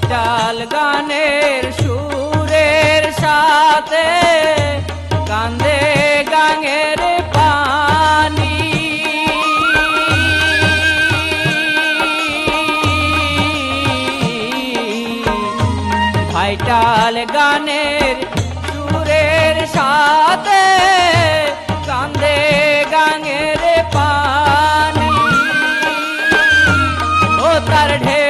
Vital গানের সুরের সাথে কান্দে গাঙের পানি। ভাইটাল গানের সুরের সাথে কান্দে গাঙের পানি। ও তার ঢেউ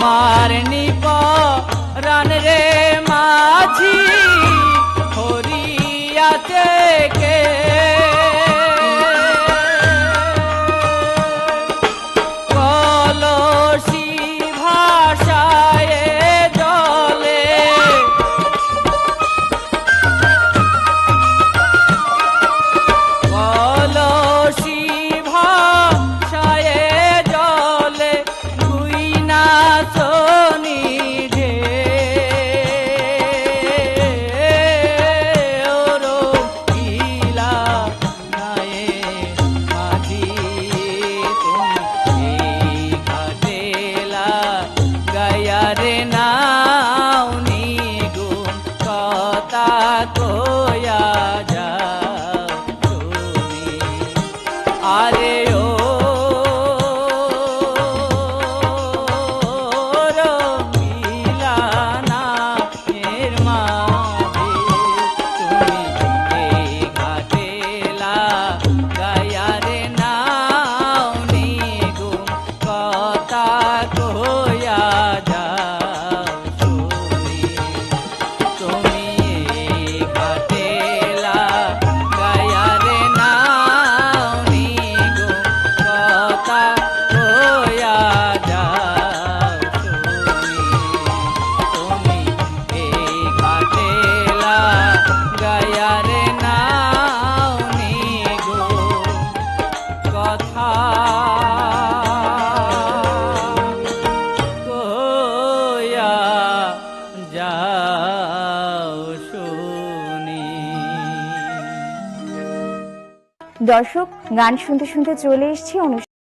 আমার নিব রান মাঝি। দর্শক গান শুনতে শুনতে চলে এসেছি